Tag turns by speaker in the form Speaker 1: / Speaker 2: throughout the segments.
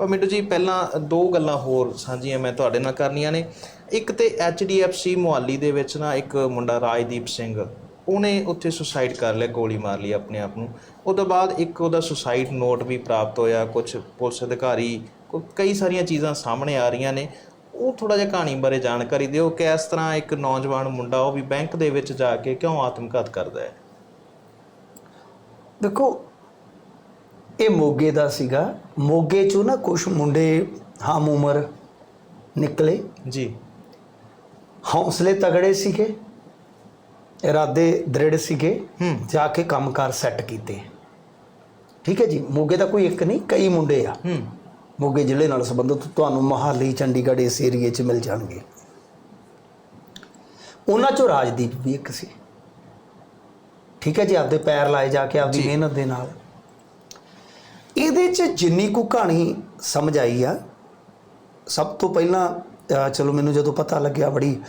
Speaker 1: ਪਰ ਮਿੰਟੂ ਜੀ, ਪਹਿਲਾਂ ਦੋ ਗੱਲਾਂ ਹੋਰ ਸਾਂਝੀਆਂ ਮੈਂ ਤੁਹਾਡੇ ਨਾਲ ਕਰਨੀਆਂ ਨੇ। ਇੱਕ ਤੇ HDFC ਮੁਹਾਲੀ ਦੇ ਵਿੱਚ ਨਾ ਇੱਕ ਮੁੰਡਾ ਰਾਜਦੀਪ ਸਿੰਘ, ਉਹਨੇ ਉੱਥੇ ਸੁਸਾਈਡ ਕਰ ਲਿਆ, ਗੋਲੀ ਮਾਰ ਲਈ ਆਪਣੇ ਆਪ ਨੂੰ। ਉਹ ਤੋਂ ਬਾਅਦ ਇੱਕ ਉਹਦਾ ਸੁਸਾਈਡ ਨੋਟ ਵੀ ਪ੍ਰਾਪਤ ਹੋਇਆ ਕੁਝ ਪੁਲਿਸ ਅਧਿਕਾਰੀ ਕਈ ਸਾਰੀਆਂ ਚੀਜ਼ਾਂ ਸਾਹਮਣੇ ਆ ਰਹੀਆਂ ਨੇ। ਉਹ ਥੋੜਾ ਜਿਹਾ ਕਹਾਣੀ ਬਾਰੇ ਜਾਣਕਾਰੀ ਦਿਓ ਕਿ ਇਸ ਤਰ੍ਹਾਂ ਇੱਕ ਨੌਜਵਾਨ ਮੁੰਡਾ, ਉਹ ਵੀ ਬੈਂਕ ਦੇ ਵਿੱਚ ਜਾ ਕੇ ਕਿਉਂ ਆਤਮਘਾਤ ਕਰਦਾ ਹੈ?
Speaker 2: ਦੇਖੋ ਇਹ ਮੋਗੇ ਦਾ ਸੀਗਾ। ਮੋਗੇ ਚੋਂ ਨਾ ਕੁਝ ਮੁੰਡੇ ਹਮ ਉਮਰ ਨਿਕਲੇ।
Speaker 1: ਜੀ।
Speaker 2: ਹੌਸਲੇ ਤਗੜੇ ਸੀਗੇ। ਇਰਾਦੇ ਦ੍ਰਿੜ ਸੀਗੇ। ਜਾ ਕੇ ਕੰਮਕਾਰ ਸੈੱਟ ਕੀਤੇ। ਠੀਕ ਹੈ ਜੀ ਮੋਗੇ ਦਾ ਕੋਈ ਇੱਕ ਨਹੀਂ ਕਈ ਮੁੰਡੇ ਆ। ਮੋਗੇ ਜ਼ਿਲ੍ਹੇ ਨਾਲ ਸੰਬੰਧਿਤ ਤੁਹਾਨੂੰ ਮੋਹਾਲੀ ਚੰਡੀਗੜ੍ਹ ਇਸ ਏਰੀਏ 'ਚ ਮਿਲ ਜਾਣਗੇ। ਉਹਨਾਂ 'ਚੋਂ ਰਾਜਦੀਪ ਵੀ ਇੱਕ ਸੀ। ਠੀਕ ਹੈ ਜੀ ਆਪਦੇ ਪੈਰ ਲਾਏ ਜਾ ਕੇ ਆਪਦੀ। ਮਿਹਨਤ ਦੇ ਨਾਲ। ਇਹਦੇ 'ਚ ਜਿੰਨੀ ਕੁ ਕਹਾਣੀ ਸਮਝ ਆਈ ਆ ਸਭ ਤੋਂ ਪਹਿਲਾਂ ਚਲੋ ਮੈਨੂੰ ਜਦੋਂ ਪਤਾ ਲੱਗਿਆ ਬੜੀ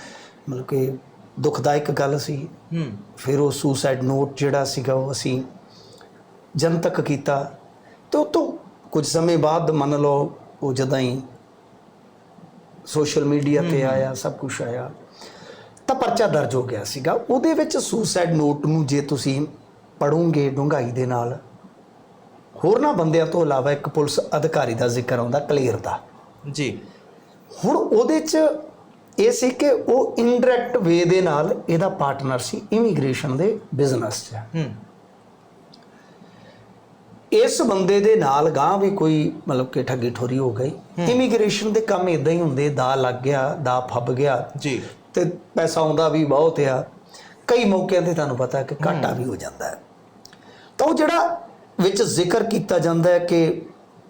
Speaker 2: ਮਤਲਬ ਕਿ ਦੁਖਦਾਇਕ ਗੱਲ ਸੀ।
Speaker 1: ਹੂੰ।
Speaker 2: ਫਿਰ ਉਹ ਸੁਸਾਈਡ ਨੋਟ ਜਿਹੜਾ ਸੀਗਾ ਉਹ ਅਸੀਂ ਜਨਤਕ ਕੀਤਾ। ਤੇ ਉਹ ਤੋਂ ਕੁਝ ਸਮੇਂ ਬਾਅਦ ਮੰਨ ਲਓ ਉਹ ਜਦਾਂ ਹੀ ਸੋਸ਼ਲ ਮੀਡੀਆ ਤੇ ਆਇਆ ਸਭ ਕੁਝ ਆਇਆ ਤਾਂ ਪਰਚਾ ਦਰਜ ਹੋ ਗਿਆ ਸੀਗਾ। ਉਹਦੇ ਵਿੱਚ ਸੁਸਾਈਡ ਨੋਟ ਨੂੰ ਜੇ ਤੁਸੀਂ ਪੜੋਗੇ ਡੂੰਘਾਈ ਦੇ ਨਾਲ ਹੋਰਨਾਂ ਬੰਦਿਆਂ ਤੋਂ ਇਲਾਵਾ ਇੱਕ ਪੁਲਿਸ ਅਧਿਕਾਰੀ ਦਾ ਜ਼ਿਕਰ ਆਉਂਦਾ ਕਲੀਅਰ ਦਾ।
Speaker 1: ਜੀ।
Speaker 2: ਹੁਣ ਉਹਦੇ 'ਚ ਇਹ ਸੀ ਕਿ ਉਹ ਇਨਡਾਇਰੈਕਟ ਵੇ ਦੇ ਨਾਲ ਇਹਦਾ ਪਾਰਟਨਰ ਸੀ ਇਮੀਗ੍ਰੇਸ਼ਨ ਦੇ ਬਿਜ਼ਨਸ 'ਚ।
Speaker 1: ਹੂੰ।
Speaker 2: ਇਸ ਬੰਦੇ ਦੇ ਨਾਲ ਗਾਂ ਵੀ ਕੋਈ ਮਤਲਬ ਕਿ ਠੱਗੀ ਠੋਰੀ ਹੋ ਗਈ। ਇਮੀਗ੍ਰੇਸ਼ਨ ਦੇ ਕੰਮ ਇਦਾਂ ਹੀ ਹੁੰਦੇ ਦਾ ਲੱਗ ਗਿਆ ਦਾ ਫੱਬ ਗਿਆ।
Speaker 1: ਜੀ।
Speaker 2: ਤੇ ਪੈਸਾ ਆਉਂਦਾ ਵੀ ਬਹੁਤ ਆ। ਕਈ ਮੌਕਿਆਂ ਤੇ ਤੁਹਾਨੂੰ ਪਤਾ ਕਿ ਘਾਟਾ ਵੀ ਹੋ ਜਾਂਦਾ। ਹੈ ਤਾਂ ਉਹ ਜਿਹੜਾ ਵਿੱਚ ਜ਼ਿਕਰ ਕੀਤਾ ਜਾਂਦਾ ਹੈ ਕਿ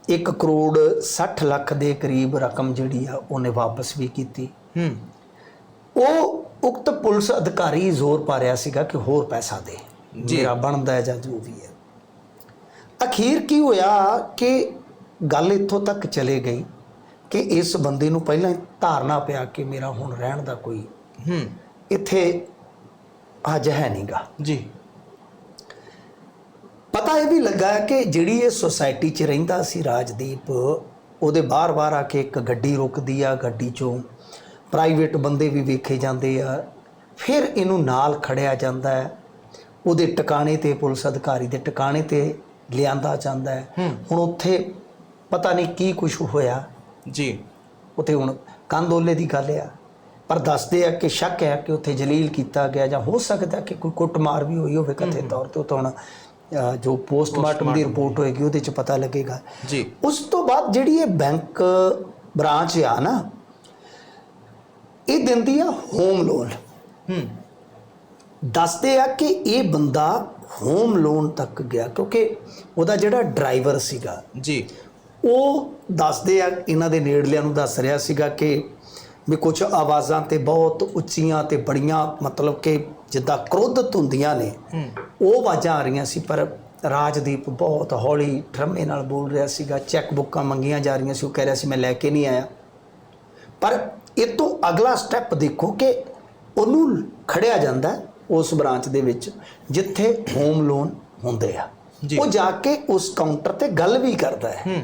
Speaker 2: 1 ਕਰੋੜ 60 ਲੱਖ ਦੇ ਕਰੀਬ ਰਕਮ ਜਿਹੜੀ ਆ ਉਹਨੇ ਵਾਪਸ ਵੀ ਕੀਤੀ।
Speaker 1: ਹੂੰ।
Speaker 2: ਉਹ ਉਕਤ ਪੁਲਿਸ ਅਧਿਕਾਰੀ ਜ਼ੋਰ ਪਾ ਰਿਹਾ ਸੀਗਾ ਕਿ ਹੋਰ ਪੈਸਾ ਦੇ। ਮੇਰਾ ਬਣਦਾ ਹੈ ਜਾਂ ਜੋ ਵੀ ਹੈ। ਅਖੀਰ ਕੀ ਹੋਇਆ ਕਿ ਗੱਲ ਇੱਥੋਂ ਤੱਕ ਚਲੇ ਗਈ ਕਿ ਇਸ ਬੰਦੇ ਨੂੰ ਪਹਿਲਾਂ ਹੀ ਧਾਰਨਾ ਪਿਆ ਕਿ ਮੇਰਾ ਹੁਣ ਰਹਿਣ ਦਾ ਕੋਈ
Speaker 1: ਹੂੰ।
Speaker 2: ਇੱਥੇ ਅੱਜ ਹੈ ਨਹੀਂਗਾ
Speaker 1: ਜੀ।
Speaker 2: ਪਤਾ ਇਹ ਵੀ ਲੱਗਾ ਕਿ ਜਿਹੜੀ ਇਹ ਸੁਸਾਇਟੀ 'ਚ ਰਹਿੰਦਾ ਸੀ ਰਾਜਦੀਪ ਉਹਦੇ ਬਾਰ-ਬਾਰ ਆ ਕੇ ਇੱਕ ਗੱਡੀ ਰੁਕਦੀ ਆ ਗੱਡੀ 'ਚੋਂ ਪ੍ਰਾਈਵੇਟ ਬੰਦੇ ਵੀ ਵੇਖੇ ਜਾਂਦੇ ਆ। ਫਿਰ ਇਹਨੂੰ ਨਾਲ ਖੜਿਆ ਜਾਂਦਾ ਹੈ। ਉਹਦੇ ਟਿਕਾਣੇ ਤੇ ਪੁਲਿਸ ਅਧਿਕਾਰੀ ਦੇ ਟਿਕਾਣੇ ਤੇ ਲਿਆਂਦਾ ਜਾਂਦਾ ਹੈ। ਹੁਣ ਉੱਥੇ ਪਤਾ ਨਹੀਂ ਕੀ ਕੁਝ ਹੋਇਆ।
Speaker 1: ਜੀ।
Speaker 2: ਉੱਥੇ ਹੁਣ ਕੰਦੋਲੇ ਦੀ ਗੱਲ ਆ। ਪਰ ਦੱਸਦੇ ਆ ਕਿ ਸ਼ੱਕ ਹੈ ਕਿ ਉੱਥੇ ਜਲੀਲ ਕੀਤਾ ਗਿਆ ਜਾਂ ਹੋ ਸਕਦਾ ਕਿ ਕੋਈ ਕੁੱਟਮਾਰ ਵੀ ਹੋਈ ਹੋਵੇ ਕਥੇ ਤੌਰ ਤੇ ਉਹ ਤਾਂ ਜੋ ਪੋਸਟਮਾਰਟਮ ਦੀ ਰਿਪੋਰਟ ਹੋਏਗੀ ਉਹਦੇ ਚ ਪਤਾ ਲੱਗੇਗਾ।
Speaker 1: ਜੀ।
Speaker 2: ਉਸ ਤੋਂ ਬਾਅਦ ਜਿਹੜੀ ਇਹ ਬੈਂਕ ਬ੍ਰਾਂਚ ਆ ਨਾ ਇਹ ਦਿੰਦੀ ਆ ਹੋਮ ਲੋਨ
Speaker 1: ਹੂੰ।
Speaker 2: ਦੱਸਦੇ ਆ ਕਿ ਇਹ ਬੰਦਾ ਹੋਮ ਲੋਨ ਤੱਕ ਗਿਆ ਕਿਉਂਕਿ ਉਹਦਾ ਜਿਹੜਾ ਡਰਾਈਵਰ ਸੀਗਾ
Speaker 1: ਜੀ।
Speaker 2: ਉਹ ਦੱਸਦੇ ਆ ਇਹਨਾਂ ਦੇ ਨੇੜਲਿਆਂ ਨੂੰ ਦੱਸ ਰਿਹਾ ਸੀਗਾ ਕਿ ਵੀ ਕੁਝ ਆਵਾਜ਼ਾਂ ਤੇ ਬਹੁਤ ਉੱਚੀਆਂ ਤੇ ਬੜੀਆਂ ਮਤਲਬ ਕਿ ਜਿੱਦਾਂ ਕ੍ਰੋਧਤ ਹੁੰਦੀਆਂ ਨੇ ਉਹ ਆਵਾਜ਼ਾਂ ਆ ਰਹੀਆਂ ਸੀ ਪਰ ਰਾਜਦੀਪ ਬਹੁਤ ਹੌਲੀ ਠਰਮੇ ਨਾਲ ਬੋਲ ਰਿਹਾ ਸੀਗਾ ਚੈੱਕ ਬੁੱਕਾਂ ਮੰਗੀਆਂ ਜਾ ਰਹੀਆਂ ਸੀ ਉਹ ਕਹਿ ਰਿਹਾ ਸੀ ਮੈਂ ਲੈ ਕੇ ਨਹੀਂ ਆਇਆ। ਪਰ ਇਹ ਤੋਂ ਅਗਲਾ ਸਟੈਪ ਦੇਖੋ ਕਿ ਉਹਨੂੰ ਖੜਿਆ ਜਾਂਦਾ ਉਸ ਬ੍ਰਾਂਚ ਦੇ ਵਿੱਚ ਜਿੱਥੇ ਹੋਮ ਲੋਨ ਹੁੰਦੇ ਆ। ਉਹ ਜਾ ਕੇ ਉਸ ਕਾਊਂਟਰ ਤੇ ਗੱਲ ਵੀ ਕਰਦਾ ਹੈ।
Speaker 1: ਹੂੰ।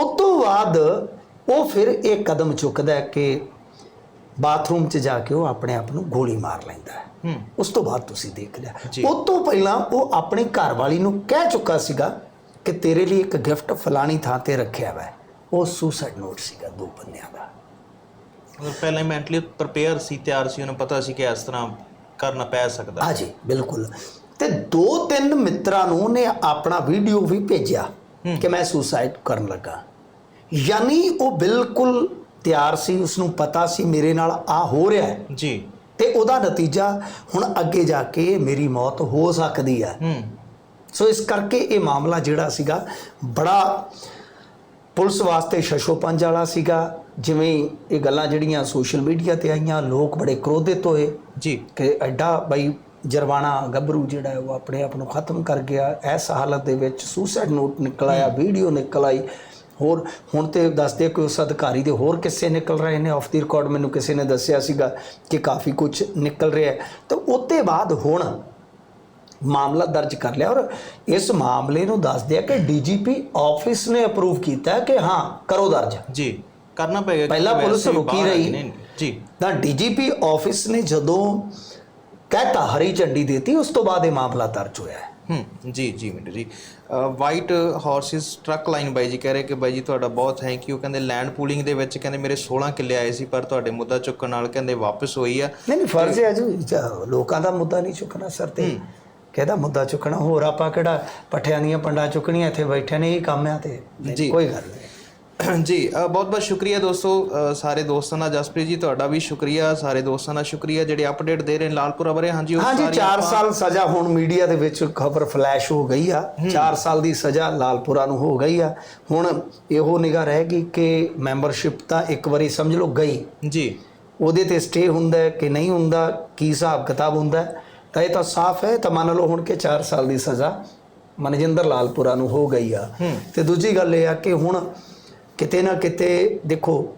Speaker 2: ਉਸ ਤੋਂ ਬਾਅਦ ਉਹ ਫਿਰ ਇਹ ਕਦਮ ਚੁੱਕਦਾ ਹੈ ਕਿ ਬਾਥਰੂਮ 'ਚ ਜਾ ਕੇ ਉਹ ਆਪਣੇ ਆਪ ਨੂੰ ਗੋਲੀ ਮਾਰ ਲੈਂਦਾ ਹੈ। ਉਸ ਤੋਂ ਬਾਅਦ ਤੁਸੀਂ ਦੇਖ ਲਿਆ। ਉਸ ਤੋਂ ਪਹਿਲਾਂ ਉਹ ਆਪਣੀ ਘਰਵਾਲੀ ਨੂੰ ਕਹਿ ਚੁੱਕਾ ਸੀਗਾ ਕਿ ਤੇਰੇ ਲਈ ਇੱਕ ਗਿਫਟ ਫਲਾਣੀ ਥਾਂ ਤੇ ਰੱਖਿਆ ਵਾ ਉਹ ਸੁਸਾਈਡ ਨੋਟ ਸੀਗਾ ਦੋ ਬੰਦਿਆਂ ਦਾ।
Speaker 1: ਮਤਲਬ ਪਹਿਲਾਂ ਮੈਂਟਲੀ ਪ੍ਰਿਪੇਅਰ ਸੀ ਤਿਆਰ ਸੀ ਉਹਨੂੰ ਪਤਾ ਸੀ ਕਿ ਇਸ ਤਰ੍ਹਾਂ ਕਰਨਾ ਪੈ ਸਕਦਾ।
Speaker 2: ਹਾਂਜੀ ਬਿਲਕੁਲ। ਤੇ ਦੋ ਤਿੰਨ ਮਿੱਤਰਾਂ ਨੂੰ ਉਹਨੇ ਆਪਣਾ ਵੀਡੀਓ ਵੀ ਭੇਜਿਆ ਕਿ ਮੈਂ ਸੁਸਾਈਡ ਕਰਨ ਲੱਗਾ। ਯਾਨੀ ਉਹ ਬਿਲਕੁਲ ਤਿਆਰ ਸੀ ਉਸ ਨੂੰ ਪਤਾ ਸੀ ਮੇਰੇ ਨਾਲ ਆ ਹੋ ਰਿਹਾ ਹੈ।
Speaker 1: ਜੀ।
Speaker 2: ਤੇ ਉਹਦਾ ਨਤੀਜਾ ਹੁਣ ਅੱਗੇ ਜਾ ਕੇ ਮੇਰੀ ਮੌਤ ਹੋ ਸਕਦੀ ਹੈ।
Speaker 1: ਹੂੰ।
Speaker 2: ਸੋ ਇਸ ਕਰਕੇ ਇਹ ਮਾਮਲਾ ਜਿਹੜਾ ਸੀਗਾ ਬੜਾ ਪੁਲਿਸ ਵਾਸਤੇ ਸ਼ਸ਼ੋ ਪੰਜ ਵਾਲਾ ਸੀਗਾ। ਜਿਵੇਂ ਇਹ ਗੱਲਾਂ ਜਿਹੜੀਆਂ ਸੋਸ਼ਲ ਮੀਡੀਆ ਤੇ ਆਈਆਂ ਲੋਕ ਬੜੇ ਕ੍ਰੋਧਿਤ ਹੋਏ।
Speaker 1: ਜੀ।
Speaker 2: ਕਿ ਐਡਾ ਬਈ ਜਰਵਾਣਾ ਗੱਭਰੂ ਜਿਹੜਾ ਉਹ ਆਪਣੇ ਆਪ ਨੂੰ ਖਤਮ ਕਰ ਗਿਆ। ਇਸ ਹਾਲਤ ਦੇ ਵਿੱਚ ਸੁਸਾਈਡ ਨੋਟ ਨਿਕਲ ਆਇਆ ਵੀਡੀਓ ਨਿਕਲ ਆਈ। ਹੋਰ ਹੁਣ ਤੇ ਦੱਸਦੇ ਕਿ ਉਸ ਅਧਿਕਾਰੀ ਦੇ ਹੋਰ ਕਿੱਸੇ ਨਿਕਲ ਰਹੇ ਨੇ। ਆਫ ਦੀ ਰਿਕਾਰਡ ਮੈਨੂੰ ਕਿਸੇ ਨੇ ਦੱਸਿਆ ਸੀਗਾ ਕਿ ਕਾਫੀ ਕੁਝ ਨਿਕਲ ਰਿਹਾ ਤਾਂ ਉੱਤੇ ਬਾਅਦ ਹੁਣ ਮਾਮਲਾ ਦਰਜ ਕਰ ਲਿਆ ਔਰ ਇਸ ਮਾਮਲੇ ਨੂੰ ਦੱਸ ਦਿਆ ਕਿ ਡੀਜੀਪੀ ਆਫਿਸ ਨੇ ਅਪਰੂਵ ਕੀਤਾ ਕਿ ਹਾਂ ਕਰੋ ਦਰਜ।
Speaker 1: ਜੀ ਕਰਨਾ ਪਏਗਾ
Speaker 2: ਪਹਿਲਾਂ ਪੁਲਿਸ ਰੁਕੀ ਰਹੀ।
Speaker 1: ਜੀ।
Speaker 2: ਤਾਂ ਡੀਜੀਪੀ ਆਫਿਸ ਨੇ ਜਦੋਂ ਕਹਿਤਾ ਹਰੀ ਝੰਡੀ ਦਿੱਤੀ ਉਸ ਤੋਂ ਬਾਅਦ ਇਹ ਮਾਮਲਾ ਦਰਜ ਹੋਇਆ ਹੈ।
Speaker 1: ਹੂੰ ਜੀ ਜੀ Mintu ji. White horses truck line ਬਾਈ ਜੀ ਕਹਿ ਰਹੇ ਕਿ ਬਾਈ ਜੀ ਤੁਹਾਡਾ ਬਹੁਤ ਥੈਂਕ ਯੂ ਕਹਿੰਦੇ ਲੈਂਡ ਪੂਲਿੰਗ ਦੇ ਵਿੱਚ ਕਹਿੰਦੇ ਮੇਰੇ 16 ਕਿੱਲੇ ਆਏ ਸੀ ਪਰ ਤੁਹਾਡੇ ਮੁੱਦਾ ਚੁੱਕਣ ਨਾਲ ਕਹਿੰਦੇ ਵਾਪਸ ਹੋਈ ਆ।
Speaker 2: ਨਹੀਂ ਨਹੀਂ ਫਰਜ਼ ਹੈ ਜੀ ਚ- ਲੋਕਾਂ ਦਾ ਮੁੱਦਾ ਨਹੀਂ ਚੁੱਕਣਾ ਸਰ ਤੇ। ਕਿਹਦਾ ਮੁੱਦਾ ਚੁੱਕਣਾ ਹੋਰ ਆਪਾਂ ਕਿਹੜਾ ਪੱਠਿਆਂ ਦੀਆਂ ਪੰਡਾਂ ਚੁੱਕਣੀਆਂ ਇੱਥੇ ਬੈਠੇ ਨੇ ਇਹ ਕੰਮ ਆ ਤੇ।
Speaker 1: ਜੀ।
Speaker 2: ਕੋਈ ਗੱਲ ਨਹੀਂ।
Speaker 1: ਜੀ ਬਹੁਤ ਬਹੁਤ ਸ਼ੁਕਰੀਆ ਦੋਸਤੋ ਸਾਰੇ ਦੋਸਤਾਂ ਦਾ ਜਸਪ੍ਰੀਤ ਜੀ ਤੁਹਾਡਾ ਵੀ ਸ਼ੁਕਰੀਆ ਸਾਰੇ ਦੋਸਤਾਂ ਦਾ ਸ਼ੁਕਰੀਆ ਜਿਹੜੇ ਅਪਡੇਟ ਦੇ ਰਹੇ ਨੇ ਲਾਲਪੁਰਾ ਬਾਰੇ। ਹਾਂਜੀ ਉਹ
Speaker 2: ਹਾਂਜੀ
Speaker 1: ਸਾਰੀ
Speaker 2: 4
Speaker 1: ਆਪਾਂ-
Speaker 2: ਸਾਲ ਸਜ਼ਾ ਹੁਣ ਮੀਡੀਆ ਦੇ ਵਿੱਚ ਖਬਰ ਫਲੈਸ਼ ਹੋ ਗਈ ਆ। 4 ਸਾਲ ਦੀ ਸਜ਼ਾ ਲਾਲਪੁਰਾ ਨੂੰ ਹੋ ਗਈ ਆ। ਹੁਣ ਇਹੋ ਨਿਗਾਹ ਰਹਿ ਗਈ ਕਿ ਮੈਂਬਰਸ਼ਿਪ ਤਾਂ ਇੱਕ ਵਾਰੀ ਸਮਝ ਲਓ ਗਈ।
Speaker 1: ਜੀ।
Speaker 2: ਉਹਦੇ ਤੇ ਸਟੇ ਹੁੰਦਾ ਕਿ ਨਹੀਂ ਹੁੰਦਾ ਕੀ ਹਿਸਾਬ ਕਿਤਾਬ ਹੁੰਦਾ ਤਾਂ ਇਹ ਤਾਂ ਸਾਫ਼ ਹੈ। ਤਾਂ ਮੰਨ ਲਓ ਹੁਣ ਕਿ 4 ਸਾਲ ਦੀ ਸਜ਼ਾ ਮਨਜਿੰਦਰ ਲਾਲਪੁਰਾ ਨੂੰ ਹੋ ਗਈ ਆ। ਤੇ ਦੂਜੀ ਗੱਲ ਇਹ ਆ ਕਿ ਹੁਣ ਕਿਤੇ ਨਾ ਕਿਤੇ ਦੇਖੋ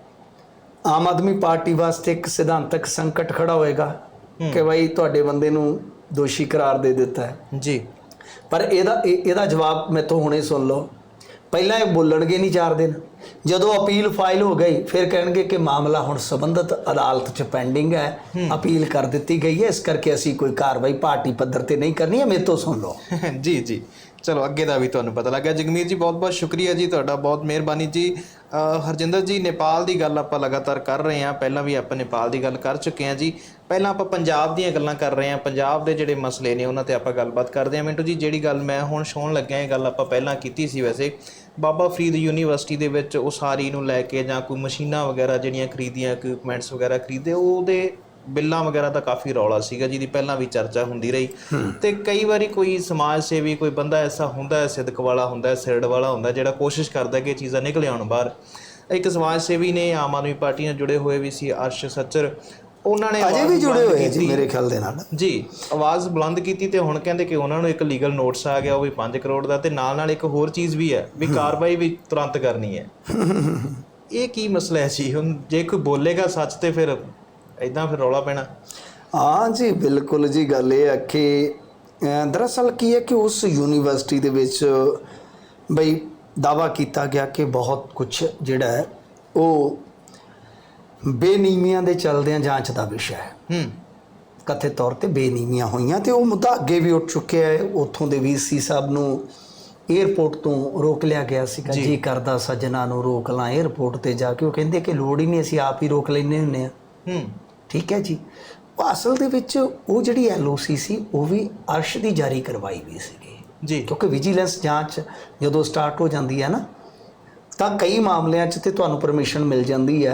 Speaker 2: ਆਮ ਆਦਮੀ ਪਾਰਟੀ ਵਾਸਤੇ ਇੱਕ ਸਿਧਾਂਤਕ ਸੰਕਟ ਖੜਾ ਹੋਏਗਾ ਕਿ ਭਾਈ ਤੁਹਾਡੇ ਬੰਦੇ ਨੂੰ ਦੋਸ਼ੀ ਕਰਾਰ ਦੇ ਦਿੱਤਾ ਹੈ।
Speaker 1: ਜੀ।
Speaker 2: ਪਰ ਇਹਦਾ ਇਹ- ਇਹਦਾ ਜਵਾਬ ਮੈਥੋਂ ਹੁਣੇ ਸੁਣ ਲਓ। ਪਹਿਲਾਂ ਇਹ ਬੋਲਣਗੇ ਨਹੀਂ ਚਾਰ ਦਿਨ। ਜਦੋਂ ਅਪੀਲ ਫਾਈਲ ਹੋ ਗਈ ਫਿਰ ਕਹਿਣਗੇ ਕਿ ਮਾਮਲਾ ਹੁਣ ਸਬੰਧਤ ਅਦਾਲਤ 'ਚ ਪੈਂਡਿੰਗ ਹੈ। ਅਪੀਲ ਕਰ ਦਿੱਤੀ ਗਈ ਹੈ। ਇਸ ਕਰਕੇ ਅਸੀਂ ਕੋਈ ਕਾਰਵਾਈ ਪਾਰਟੀ ਪੱਧਰ ਤੇ ਨਹੀਂ ਕਰਨੀ ਹੈ। ਮੇਰੇ ਤੋਂ ਸੁਣ ਲਓ।
Speaker 1: ਜੀ ਜੀ। ਚਲੋ, ਅੱਗੇ ਦਾ ਵੀ ਤੁਹਾਨੂੰ ਪਤਾ ਲੱਗਿਆ। ਜਗਮੀਤ ਜੀ ਬਹੁਤ ਬਹੁਤ ਸ਼ੁਕਰੀਆ ਜੀ ਤੁਹਾਡਾ, ਬਹੁਤ ਮਿਹਰਬਾਨੀ ਜੀ। ਹਰਜਿੰਦਰ ਜੀ, ਨੇਪਾਲ ਦੀ ਗੱਲ ਆਪਾਂ ਲਗਾਤਾਰ ਕਰ ਰਹੇ ਹਾਂ। ਪਹਿਲਾਂ ਵੀ ਆਪਾਂ ਨੇਪਾਲ ਦੀ ਗੱਲ ਕਰ ਚੁੱਕੇ ਹਾਂ ਜੀ। ਪਹਿਲਾਂ ਆਪਾਂ ਪੰਜਾਬ ਦੀਆਂ ਗੱਲਾਂ ਕਰ ਰਹੇ ਹਾਂ। ਪੰਜਾਬ ਦੇ ਜਿਹੜੇ ਮਸਲੇ ਨੇ, ਉਹਨਾਂ ਤੇ ਆਪਾਂ ਗੱਲਬਾਤ ਕਰਦੇ ਹਾਂ। ਮਿੰਟੂ ਜੀ, ਜਿਹੜੀ ਗੱਲ ਮੈਂ ਹੁਣ ਛੋਣ ਲੱਗਿਆ, ਇਹ ਗੱਲ ਆਪਾਂ ਪਹਿਲਾਂ ਕੀਤੀ ਸੀ ਵੈਸੇ। ਬਾਬਾ ਫਰੀਦ ਯੂਨੀਵਰਸਿਟੀ ਦੇ ਵਿੱਚ ਉਸਾਰੀ ਨੂੰ ਲੈ ਕੇ ਜਾਂ ਕੋਈ ਮਸ਼ੀਨਾਂ ਵਗੈਰਾ ਜਿਹੜੀਆਂ ਖਰੀਦੀਆਂ ਇਕਵਿਪਮੈਂਟਸ ਵਗੈਰਾ ਖਰੀਦੇ ਉਹਦੇ ਬਿੱਲਾਂ ਵਗੈਰਾ ਦਾ ਕਾਫੀ ਰੌਲਾ ਸੀਗਾ ਜਿਹਦੀ ਪਹਿਲਾਂ ਵੀ ਚਰਚਾ ਹੁੰਦੀ ਰਹੀ। ਤੇ ਕਈ ਵਾਰੀ ਕੋਈ ਸਮਾਜ ਸੇਵੀ ਕੋਈ ਬੰਦਾ ਐਸਾ ਹੁੰਦਾ ਹੈ ਸਿਦਕ ਵਾਲਾ ਹੁੰਦਾ ਹੈ ਸਿਰੜ ਵਾਲਾ ਹੁੰਦਾ ਹੈ, ਜਿਹੜਾ ਕੋਸ਼ਿਸ਼ ਕਰਦਾ ਹੈ ਕਿ ਇਹ ਚੀਜ਼ਾਂ ਨਿਕਲ ਆਉਣ ਬਾਹਰ। ਇੱਕ ਸਮਾਜ ਸੇਵੀ ਨੇ ਆਮ ਆਦਮੀ ਪਾਰਟੀ ਨਾਲ ਜੁੜੇ ਹੋਏ ਵੀ ਸੀ ਅਰਸ਼ ਸੱਚਰ। ਉਹਨਾਂ ਨੇ
Speaker 2: ਅਜੇ ਵੀ ਜੁੜੇ ਹੋਏ ਜੀ। ਮੇਰੇ ਖਿਆਲ ਦੇ ਨਾਲ।
Speaker 1: ਜੀ ਆਵਾਜ਼ ਬੁਲੰਦ ਕੀਤੀ ਤੇ ਹੁਣ ਕਹਿੰਦੇ ਕਿ ਉਹਨਾਂ ਨੂੰ ਇੱਕ ਲੀਗਲ ਨੋਟਿਸ ਆ ਗਿਆ ਉਹ ਵੀ 5 ਕਰੋੜ ਦਾ ਤੇ ਨਾਲ ਨਾਲ ਇੱਕ ਹੋਰ ਚੀਜ਼ ਵੀ ਹੈ ਵੀ ਕਾਰਵਾਈ ਵੀ ਤੁਰੰਤ ਕਰਨੀ ਹੈ। ਇਹ ਕੀ ਮਸਲਾ ਹੈ ਜੀ? ਹੁਣ ਜੇ ਕੋਈ ਬੋਲੇਗਾ ਸੱਚ ਤੇ ਫਿਰ ਐਦਾਂ ਫਿਰ ਰੌਲਾ ਪੈਣਾ।
Speaker 2: ਹਾਂ ਜੀ ਬਿਲਕੁਲ ਜੀ ਗੱਲ ਇਹ ਹੈ ਕਿ ਦਰਅਸਲ ਕੀ ਹੈ ਕਿ ਉਸ ਯੂਨੀਵਰਸਿਟੀ ਦੇ ਵਿੱਚ ਬਈ ਦਾਵਾ ਕੀਤਾ ਗਿਆ ਕਿ ਬਹੁਤ ਕੁਝ ਜਿਹੜਾ ਹੈ ਉਹ ਬੇਨੀਮੀਆਂ ਦੇ ਚਲਦਿਆਂ ਜਾਂਚ ਦਾ ਵਿਸ਼ਾ ਹੈ।
Speaker 1: ਹੂੰ।
Speaker 2: ਕਥਿਤ ਤੌਰ ਤੇ ਬੇਨੀਮੀਆਂ ਹੋਈਆਂ ਤੇ ਉਹ ਮੁੱਦਾ ਅੱਗੇ ਵੀ ਉੱਠ ਚੁੱਕਿਆ ਹੈ। ਉੱਥੋਂ ਦੇ ਵੀਸੀ ਸਾਹਿਬ ਨੂੰ 에ਅਰਪੋਰਟ ਤੋਂ ਰੋਕ ਲਿਆ ਗਿਆ ਸੀਗਾ। ਜੀ। ਕਰਦਾ ਸੱਜਣਾ ਨੂੰ ਰੋਕ ਲਾਂ 에ਅਰਪੋਰਟ ਤੇ ਜਾ ਕੇ। ਉਹ ਕਹਿੰਦੇ ਕਿ ਲੋੜ ਹੀ ਨਹੀਂ ਅਸੀਂ ਆਪ ਹੀ ਰੋਕ ਲੈਨੇ ਹੁੰਨੇ ਆ
Speaker 1: ਹੂੰ।
Speaker 2: ਠੀਕ ਹੈ ਜੀ। ਉਹ ਅਸਲ ਦੇ ਵਿੱਚ ਉਹ ਜਿਹੜੀ ਐਲਓਸੀ ਸੀ ਉਹ ਵੀ ਅਰਸ਼ ਦੀ ਜਾਰੀ ਕਰਵਾਈ ਵੀ ਸੀਗੀ।
Speaker 1: ਜੀ।
Speaker 2: ਕਿਉਂਕਿ ਵਿਜੀਲੈਂਸ ਜਾਂਚ ਜਦੋਂ ਸਟਾਰਟ ਹੋ ਜਾਂਦੀ ਹੈ ਨਾ ਤਾਂ ਕਈ ਮਾਮਲਿਆਂ 'ਚ ਤੇ ਤੁਹਾਨੂੰ ਪਰਮਿਸ਼ਨ ਮਿਲ ਜਾਂਦੀ ਹੈ।